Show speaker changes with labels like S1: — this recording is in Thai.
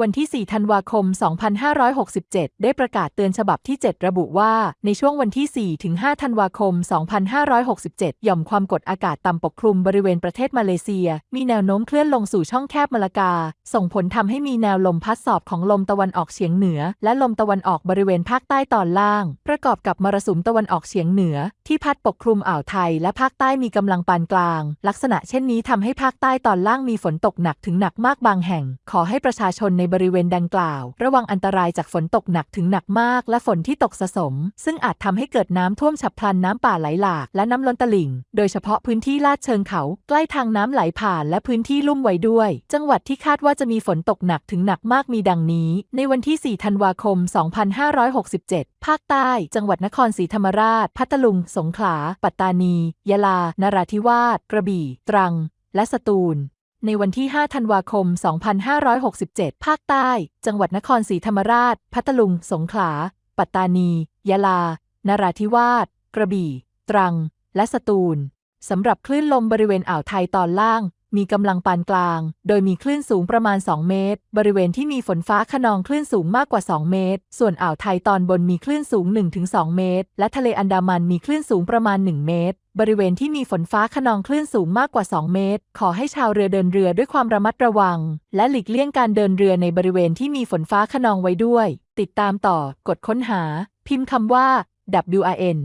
S1: วันที่ 4 ธันวาคม 2567 ได้ประกาศเตือนฉบับที่ 7 ระบุว่า ในช่วงวันที่ 4 ถึง 5 ธันวาคม 2567 หย่อมความกดอากาศต่ำปกคลุมบริเวณประเทศมาเลเซีย มีแนวโน้มเคลื่อนลงสู่ช่องแคบมาลากา ส่งผลทำให้มีแนวลมพัดสอบของลมตะวันออกเฉียงเหนือ และลมตะวันออกบริเวณภาคใต้ตอนล่าง ประกอบกับมรสุมตะวันออกเฉียงเหนือ ที่พัดปกคลุมอ่าวไทย และภาคใต้มีกำลังปานกลาง ลักษณะเช่นนี้ทำให้ภาคใต้ตอนล่างมีฝนตกหนักถึงหนักมากบางแห่ง ขอให้ประชาชนในบริเวณดังกล่าว ระวังอันตรายจากฝนตกหนักถึงหนักมาก และฝนที่ตกสะสม ซึ่งอาจทำให้เกิดน้ำท่วมฉับพลันน้ำป่าไหลหลาก และน้ำล้นตลิ่ง โดยเฉพาะพื้นที่ลาดเชิงเขาใกล้ทางน้ำไหลผ่านและพื้นที่ลุ่มไว้ด้วย จังหวัดที่คาดว่าจะมีฝนตกหนักถึงหนักมากมีดังนี้ ในวันที่ 4 ธันวาคม 2567 ภาคใต้ จังหวัดนครศรีธรรมราช พัทลุง สงขลา ปัตตานี ยะลา นราธิวาส กระบี่ ตรัง และสตูล ในวันที่ 5 ธันวาคม 2567 ภาคใต้ จังหวัดนครศรีธรรมราช พัทลุง สงขลา ปัตตานี ยะลา นราธิวาส กระบี่ ตรัง และสตูล สำหรับคลื่นลมบริเวณอ่าวไทยตอนล่าง มีกำลังปานกลาง โดยมีคลื่นสูงประมาณ 2 เมตร บริเวณที่มีฝนฟ้าขนองคลื่นสูงมากกว่า 2 เมตร ส่วนอ่าวไทยตอนบนมีคลื่นสูง 1-2 เมตร และทะเลอันดามันมีคลื่นสูงประมาณ 1 เมตร บริเวณที่มีฝนฟ้าขนองคลื่นสูงมากกว่า 2 เมตร ขอให้ชาวเรือเดินเรือด้วยความระมัดระวัง และหลีกเลี่ยงการเดินเรือในบริเวณที่มีฝนฟ้าขนองไว้ด้วย ติดตามต่อกดค้นหา พิมพ์คำว่า WRN